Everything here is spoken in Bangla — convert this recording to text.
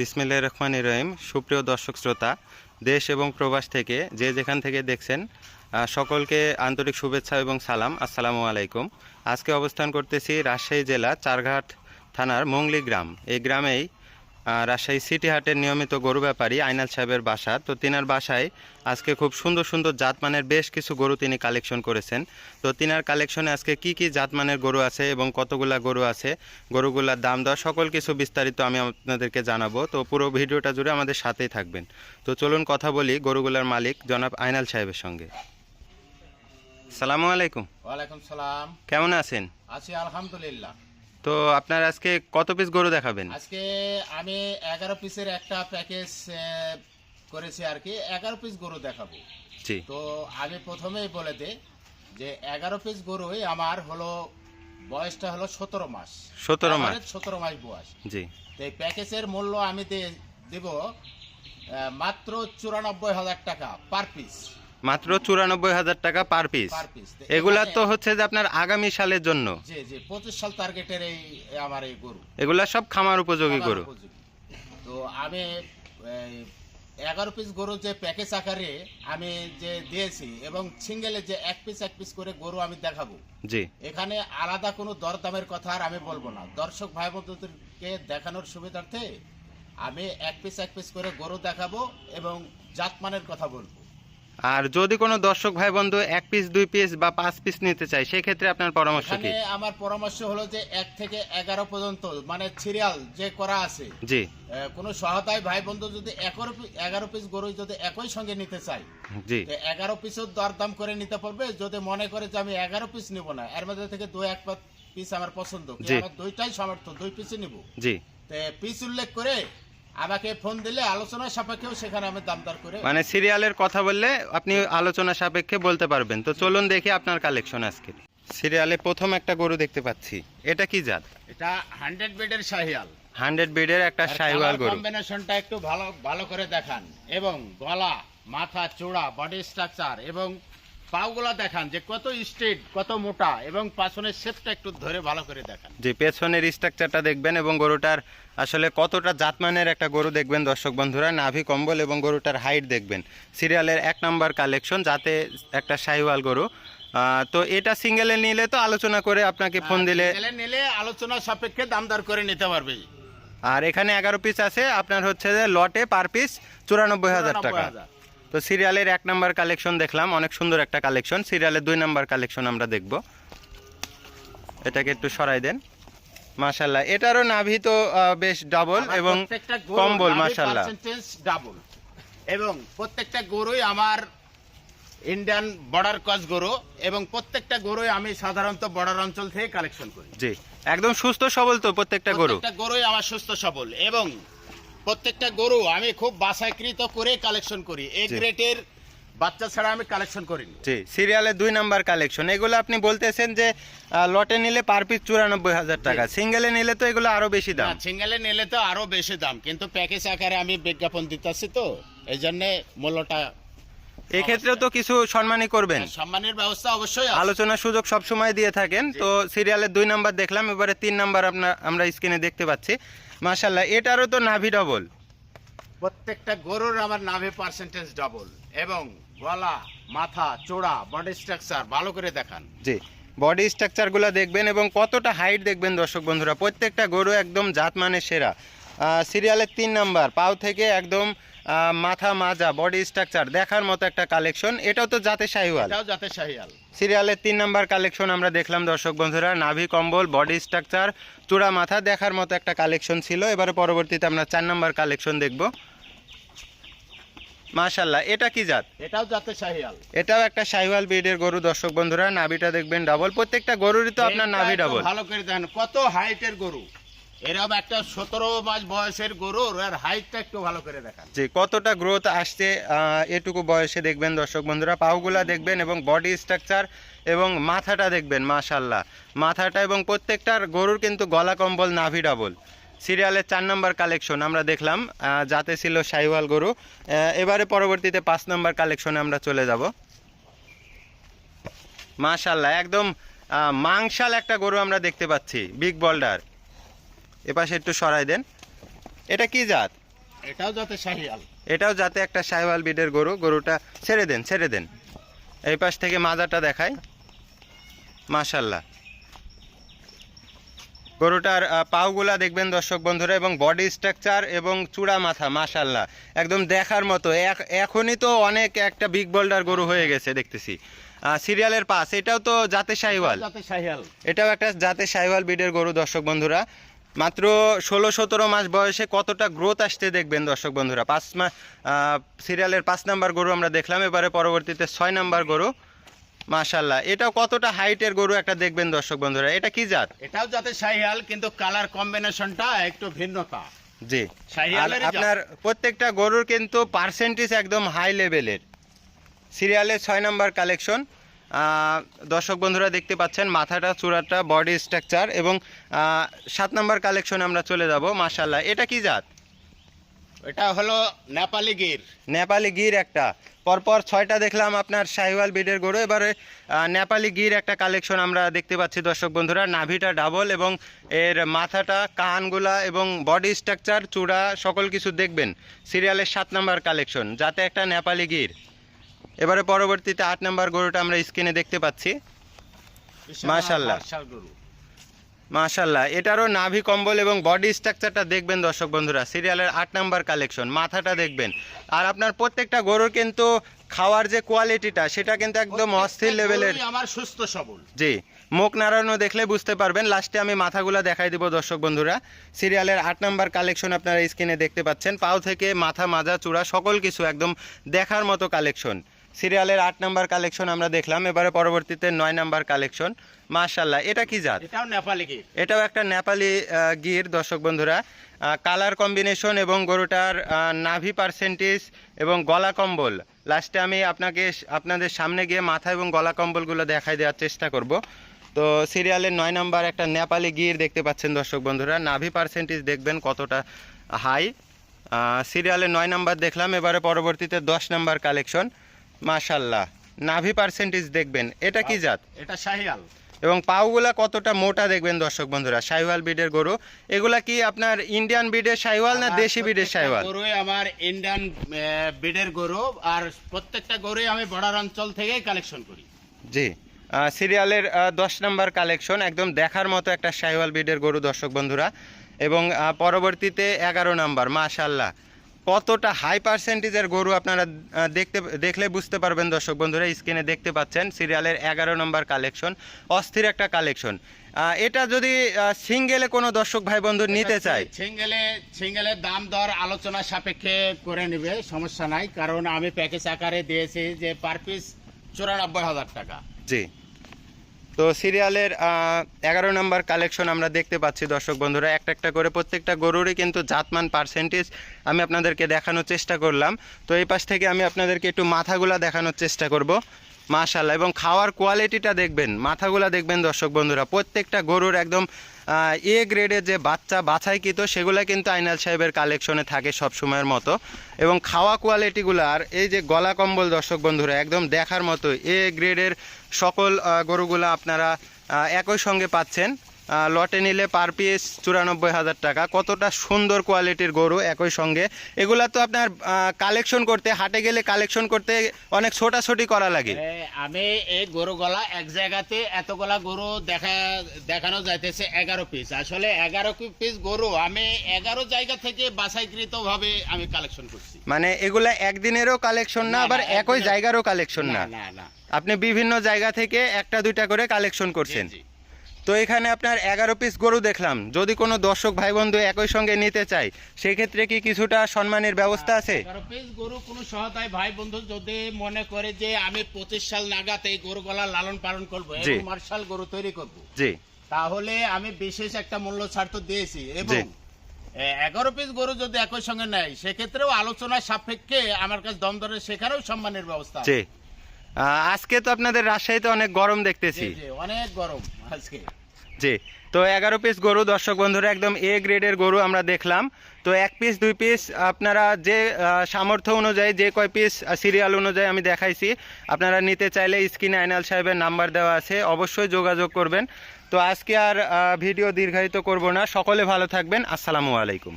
বিসমিল্লাহ রহমান রহিম। সুপ্রিয় দর্শক শ্রোতা, দেশ এবং প্রবাস থেকে যে যেখান থেকে দেখছেন সকলকে আন্তরিক শুভেচ্ছা এবং সালাম। আসসালামু আলাইকুম। আজকে অবস্থান করতেছি রাজশাহী জেলা চারঘাট থানার মংলি গ্রাম। এই গ্রামেই রাজশাহী সিটি হাটের নিয়মিত গরু ব্যাপারী আইনাল সাহেবের বাসা। তো তিনার বাসায় আজকে খুব সুন্দর সুন্দর জাতমানের বেশ কিছু গরু তিনি কালেকশন করেছেন। তো তিনার কালেকশনে আজকে কি কি জাতমানের গরু আছে এবং কতগুলা গরু আছে গরুগুলার দাম দর সকল কিছু বিস্তারিত আমি আপনাদেরকে জানাব। তো পুরো ভিডিওটা জুড়ে আমাদের সাথেই থাকবেন। তো চলুন কথা বলি গরুগুলার মালিক জনাব আইনাল সাহেবের সঙ্গে। সালামু আলাইকুম। ওয়ালাইকুম সালাম। কেমন আছেন? আছি আলহামদুলিল্লাহ। তো আপনার আজকে কত পিস গরু দেখাবেন? আজকে আমি এগারো পিসের একটা প্যাকেজ করেছি আর কি। এগারো পিস গরু দেখাবো। জি। তো আমি প্রথমেই বলে দিই যে এগারো পিস গরুই আমার হলো বয়সটা হলো সতেরো মাস। 17 মাস। সতেরো মাস বয়স। জি। তো এই প্যাকেজের মূল্য আমি দেব মাত্র চুরানব্বই হাজার টাকা পার পিস মাত্র চুরানব্বই হাজার টাকা পার পিস। এগুলা তো হচ্ছে যে আপনার আগামী সালের জন্য। জি জি পঁচিশ সাল টার্গেটের এই আমার এই গরু। এগুলা সব খামার উপযোগী গরু। তো আমি এগারো পিস গরু যে প্যাকেজ আকারে আমি যে দিয়েছি এবং সিঙ্গেলে যে এক পিস এক পিস করে গরু আমি দেখাবো। জি। এখানে আলাদা কোনো দরদামের কথা আর আমি বলব না। দর্শক ভাই বন্ধুদেরকে দেখানোর সুবিধার্থে আমি এক পিস এক পিস করে গরু দেখাবো এবং জাতমানের কথা বলব। আর যদি কোনো দর্শক ভাই বন্ধু এক পিস দুই পিস বা পাঁচ পিস নিতে চায় সেক্ষেত্রে আপনার পরামর্শ কি? আমার পরামর্শ হলো যে এক থেকে এগারো পর্যন্ত মানে সিরিয়াল যে করা আছে জি। কোনো সহায়তায় ভাই বন্ধু যদি এগারো এগারো পিস গরু যদি একই সঙ্গে নিতে চাই জি। এগারো পিসও দরদাম করে নিতে পারবে যদি মনে করে যে আমি এগারো পিস নিব না এর মধ্যে থেকে দুই এক পিস আমার পছন্দ দুইটাই সামর্থ্য দুই পিসই নিব। জি। পিস উল্লেখ করে আমাকে ফোন দিলে আলোচনা সাপেক্ষেও সেখানে আমি দাম দর করে মানে সিরিয়ালের কথা বললে আপনি আলোচনা সাপেক্ষে বলতে পারবেন। তো চলুন দেখি আপনার কালেকশন আজকে। সিরিয়ালে প্রথম একটা গরু দেখতে পাচ্ছি। এটা কি জাত? এটা হান্ড্রেড বেডের শাহিয়াল হান্ড্রেড বিডের একটা সাইওয়াল গরু। কম্বিনেশনটা একটু ভালো ভালো করে দেখান। এবং গলা মাথা চূড়া বডি স্ট্রাকচার এবং পাগুলা দেখান যে কত স্ট্রেট কত মোটা এবং পাছনের শেপটা একটু ধরে ভালো করে দেখান। পেছনের স্ট্রাকচারটা দেখবেন এবং গরুটার আসলে কতটা জাতমানের একটা গরু দেখবেন দর্শক বন্ধুরা। নাভি কম্বল এবং গরুটার হাইট দেখবেন। সিরিয়ালের এক নাম্বার কালেকশন যাতে একটা সাইওয়াল গরু। তো এটা সিঙ্গেলে নিলে তো আলোচনা করে আপনাকে ফোন দিলে নিলে আলোচনা সাপেক্ষে দাম দর করে নিতে পারবে। আর এখানে এগারো পিস আছে আপনার হচ্ছে যে লটে পার পিস চুরানব্বই হাজার টাকা। 94,000 তো সিরিয়ালের এক নাম্বার কালেকশন দেখলাম অনেক সুন্দর একটা কালেকশন। সিরিয়ালের দুই নাম্বার কালেকশন আমরা দেখব। এটাকে একটু সরাই দেন। মাশাল্লাহ এটারও নাভি তো বেশ ডাবল এবং কম্বল নাভি মাশাল্লাহ ডাবল এবং প্রত্যেকটা গরুই আমার ইন্ডিয়ান বর্ডার ক্রস গরু এবং প্রত্যেকটা গরুই আমি সাধারণত বর্ডার অঞ্চল থেকে কালেকশন করি। জি একদম সুস্থ সবল তো প্রত্যেকটা গরু। প্রত্যেকটা গরুই আমার সুস্থ সবল এবং প্রত্যেকটা গরু আমি খুব বাছাইকৃত করে কালেকশন করি। এ গ্রেটের বাচ্চা ছাড়া আমি কালেকশন করি। জি সিরিয়ালের দুই নাম্বার কালেকশন এগুলো আপনি বলতেছেন যে লটে নিলে পার পিস চুরানব্বই হাজার টাকা। সিঙ্গেলে নিলে তো এগুলো আরও বেশি দাম। না সিঙ্গেলে নিলে তো আরও বেশি দাম। কিন্তু প্যাকেজ আকারে আমি বিজ্ঞাপন দিতেছি তো এই জন্য মূল্যটা এক্ষেত্রেও তো কিছু সম্মানই করবেন। সম্মানের ব্যবস্থা অবশ্যই। আলোচনার সুযোগ সব সময় দিয়ে থাকেন। তো সিরিয়ালের দুই নাম্বার দেখলাম এবারে তিন নাম্বার আপনার আমরা স্ক্রিনে দেখতে পাচ্ছি। মাশাল্লাহ এটারও তো নাভি ডবল প্রত্যেকটা গরুর আমার নাভি পার্সেন্টেজ ডবল এবং গলা মাথা চোড়া বডি স্ট্রাকচার ভালো করে দেখান। জি বডি স্ট্রাকচারগুলো দেখবেন এবং কতটা হাইট দেখবেন দর্শক বন্ধুরা প্রত্যেকটা গরু একদম জাত মানে সেরা সিরিয়ালের তিন নাম্বার পাও থেকে একদম মাথা মাজা বডি স্ট্রাকচার দেখার মতো একটা কালেকশন এটাও তো জাতে শাহিওয়াল। এটাও যাতে শাহিয়াল সিরিয়ালের তিন নাম্বার কালেকশন আমরা দেখলাম দর্শক বন্ধুরা। নাভি কম্বল বডি স্ট্রাকচার চূড়া মাথা দেখার মতো একটা কালেকশন ছিল। এবারে পরবর্তীতে আমরা চার নাম্বার কালেকশন দেখব। মাশাল্লাহ এটা কি জাত? এটাও যাতে শাহিয়াল এটাও একটা সাইওয়াল ব্রিডের গরু দর্শক বন্ধুরা। নাভিটা দেখবেন ডাবল প্রত্যেকটা গরুরই তো আপনার নাভি ডাবল ভালো করে দেখেন কত হাইটের গরু। এরকম একটা সতেরো মাস বয়সের গরুর আর হাইটটা একটু ভালো করে দেখান। যে কতটা গ্রোথ আসছে এটুকু বয়সে দেখবেন দর্শক বন্ধুরা। পাউগুলা দেখবেন এবং বডি স্ট্রাকচার এবং মাথাটা দেখবেন মাশাল্লাহ মাথাটা এবং প্রত্যেকটার গরুর কিন্তু গলা কম্বল নাভি ডাবল সিরিয়ালের চার নম্বর কালেকশন আমরা দেখলাম যাতে ছিল সাইওয়াল গরু। এবারে পরবর্তীতে পাঁচ নম্বর কালেকশনে আমরা চলে যাব। মাশাল্লাহ একদম মাংসাল একটা গরু আমরা দেখতে পাচ্ছি বিগ বল্ডার এপাশে একটু সরাই দেন। এটা কি জাত? এটাও যাতে শাহিয়াল। এটাও যাতে একটা সাহেবাল বিডের গরু। গরুটা ছেড়ে দেন ছেড়ে দেন। এই পাশ থেকে মাজাটা দেখাই। মাশাল্লাহ গরুটার পাওগুলা দেখবেন দর্শক বন্ধুরা এবং বডি স্ট্রাকচার এবং চূড়া মাথা মাশাল্লাহ একদম দেখার মতো। এখনই তো অনেক একটা বিগ বোল্ডার গরু হয়ে গেছে দেখতেছি। সিরিয়ালের পাস এটাও তো জাতে শাহিওয়াল। এটাও একটা জাতে সাইওয়াল বিডের গরু দর্শক বন্ধুরা। মাত্র ষোলো সতেরো মাস বয়সে কতটা গ্রোথ আসতে দেখবেন দর্শক বন্ধুরা? পাঁচ মাস সিরিয়ালের পাঁচ নাম্বার গরু আমরা দেখলাম এবারে পরবর্তীতে ছয় নাম্বার গরু। মাশাল্লাহ এটাও কতটা হাইটের গরু একটা দেখবেন দর্শক বন্ধুরা? এটা কি জাত? এটাও যাতে শাহিয়াল কিন্তু কালার কম্বিনেশনটা একটু ভিন্নতা। জি। আর আপনার প্রত্যেকটা গরুর কিন্তু পার্সেন্টেজ একদম হাই লেভেলের সিরিয়ালের ছয় নাম্বার কালেকশন দর্শক বন্ধুরা দেখতে পাচ্ছেন মাথাটা চূড়াটা বডি স্ট্রাকচার এবং সাত নাম্বার কালেকশন আমরা চলে যাব মাশাল্লাহ এটা কি জাত? এটা হলো নেপালি গির। নেপালি গির একটা। পরপর ছয়টা দেখলাম আপনার শাহিওয়াল বিডের গরু। এবারে নেপালি গির একটা কালেকশন আমরা দেখতে পাচ্ছি দর্শক বন্ধুরা। নাভিটা ডাবল এবং এর মাথাটা কানগুলা এবং বডি স্ট্রাকচার চূড়া সকল কিছু দেখবেন। সিরিয়ালের সাত নাম্বার কালেকশন যাতে একটা নেপালি গির। এবারে পরবর্তীতে আট নাম্বার গরুটা আমরা স্ক্রিনে দেখতে পাচ্ছি। মাশাআল্লাহ। মাশাল মাশাল্লাহ এটারও নাভি কম্বল এবং বডি স্ট্রাকচারটা দেখবেন দর্শক বন্ধুরা। সিরিয়ালের আট নাম্বার কালেকশন মাথাটা দেখবেন। আর আপনার প্রত্যেকটা গরুর কিন্তু খাওয়ার যে কোয়ালিটিটা সেটা কিন্তু একদম অস্থির লেভেলের। আমার সুস্থ সবল। জি মুখ নাড়ানো দেখলে বুঝতে পারবেন। লাস্টে আমি মাথাগুলো দেখাই দিব দর্শক বন্ধুরা। সিরিয়ালের আট নাম্বার কালেকশন আপনারা স্ক্রিনে দেখতে পাচ্ছেন। পাও থেকে মাথা মাজা চূড়া সকল কিছু একদম দেখার মতো কালেকশন। সিরিয়ালের আট নাম্বার কালেকশন আমরা দেখলাম এবারে পরবর্তীতে নয় নাম্বার কালেকশন। মাশাল্লাহ এটা কি জাত? এটাও নেপালি গির। এটাও একটা নেপালি গির দর্শক বন্ধুরা। কালার কম্বিনেশন এবং গরুটার নাভি পার্সেন্টেজ এবং গলা কম্বল। লাস্টে আমি আপনাকে আপনাদের সামনে গিয়ে মাথা এবং গলা কম্বলগুলো দেখাই দেওয়ার চেষ্টা করব। তো সিরিয়ালের নয় নাম্বার একটা নেপালি গির দেখতে পাচ্ছেন দর্শক বন্ধুরা। নাভি পার্সেন্টেজ দেখবেন কতটা হাই। সিরিয়ালের নয় নাম্বার দেখলাম এবারে পরবর্তীতে দশ নাম্বার কালেকশন। মাশাল্লাহ নাভি পার্সেন্টেজ দেখবেন। এটা কি জাত? এটা শাহিয়াল এবং পাউগুলা কতটা মোটা দেখবেন দর্শক বন্ধুরা? শাহিওয়াল বিডের গরু। এগুলা কি আপনার ইন্ডিয়ান বিডের শাহিওয়াল না দেশি বিডের শাহিওয়াল? গরুই আমার ইন্ডিয়ান বিডের গরু। আর প্রত্যেকটা গরুই আমি বর্ডার অঞ্চল থেকেই কালেকশন করি। জি। সিরিয়ালের দশ নম্বর কালেকশন একদম দেখার মতো একটা শাহিওয়াল বিডের গরু দর্শক বন্ধুরা। এবং পরবর্তীতে এগারো নাম্বার। মাশাল্লাহ কতটা হাই পার্সেন্টেজের গরু আপনারা দেখতে দেখলে বুঝতে পারবেন দর্শক বন্ধুরা স্ক্রিনে দেখতে পাচ্ছেন সিরিয়ালের এগারো নম্বর কালেকশন অস্থির একটা কালেকশন এটা যদি সিঙ্গেলে কোনো দর্শক ভাই বন্ধু নিতে চায়। সিঙ্গেলে সিঙ্গেলের দাম দর আলোচনা সাপেক্ষে করে নেবে সমস্যা নাই কারণ আমি প্যাকেজ আকারে দিয়েছি যে পার পিস চুরানব্বই হাজার টাকা। জি। তো সিরিয়ালের এগারো নম্বর কালেকশন আমরা দেখতে পাচ্ছি দর্শক বন্ধুরা। একটা একটা করে প্রত্যেকটা গরুরই কিন্তু জাতমান পার্সেন্টেজ আমি আপনাদেরকে দেখানোর চেষ্টা করলাম। তো এই পাশ থেকে আমি আপনাদেরকে একটু মাথাগুলা দেখানোর চেষ্টা করব। মাশাল্লাহ এবং খাওয়ার কোয়ালিটিটা দেখবেন, মাথাগুলা দেখবেন দর্শক বন্ধুরা। প্রত্যেকটা গরুর একদম এ গ্রেডের যে বাচ্চা বাছাইকৃত, সেগুলো কিন্তু আইনাল সাহেবের কালেকশনে থাকে সব সময়ের মতো। এবং খাওয়া কোয়ালিটিগুলো আর এই যে গলা কম্বল দর্শক বন্ধুরা, একদম দেখার মতো এ গ্রেডের সকল গরুগুলো আপনারা একই সঙ্গে পাচ্ছেন। লটে নিলে পার পিস চুরানব্বই হাজার টাকা। কতটা সুন্দর কোয়ালিটির গরু একই সঙ্গে। এগুলা তো আপনার কালেকশন করতে হাটে গেলে কালেকশন করতে অনেক ছোটাছুটি করা লাগে। আমি এই গরু গলা এক জায়গাতে এতগুলা গরু দেখা দেখানো যাইতেছে এগারো পিস আসলে এগারো পিস গরু আমি এগারো জায়গা থেকে বাছাইকৃত ভাবে আমি কালেকশন করছি। মানে এগুলা একদিনেরও কালেকশন না না, আবার একই জায়গারও কালেকশন না না না। আপনি বিভিন্ন জায়গা থেকে একটা দুইটা করে কালেকশন করছেন। তো এখানে আপনার এগারো পিস গরু দেখলাম। যদি কোনো দর্শক ভাই বন্ধু একই সঙ্গে নিতে চায় সেক্ষেত্রে কি কিছুটা সম্মানের ব্যবস্থা আছে? এগারো পিস গরু কোনো সহায়তায় ভাই বন্ধু যদি মনে করে যে আমি পঁচিশ সাল নাগাদ এই গরু গলা লালন পালন করব মার্শাল গরু তৈরি করব জি। তাহলে আমি বিশেষ একটা মূল্য ছাড় তো দিয়েছি। এবং এগারো পিস গরু যদি একই সঙ্গে নেয় সেক্ষেত্রেও আলোচনার সাপেক্ষে আমার কাছে দম দরে সেখানেও সম্মানের ব্যবস্থা আছে। আজকে তো আপনাদের রাজশাহীতে অনেক গরম দেখতেছি। অনেক গরম আজকে। জি তো এগারো পিস গরু দর্শক বন্ধুরা একদম এ গ্রেডের গরু আমরা দেখলাম। তো এক পিস দুই পিস আপনারা যে সামর্থ্য অনুযায়ী যে কয় পিস সিরিয়াল অনুযায়ী আমি দেখাইছি আপনারা নিতে চাইলে স্ক্রিনে আইনাল সাহেবের নাম্বার দেওয়া আছে অবশ্যই যোগাযোগ করবেন। তো আজকে আর ভিডিও দীর্ঘায়িত করব না। সকলে ভালো থাকবেন। আসসালামু আলাইকুম।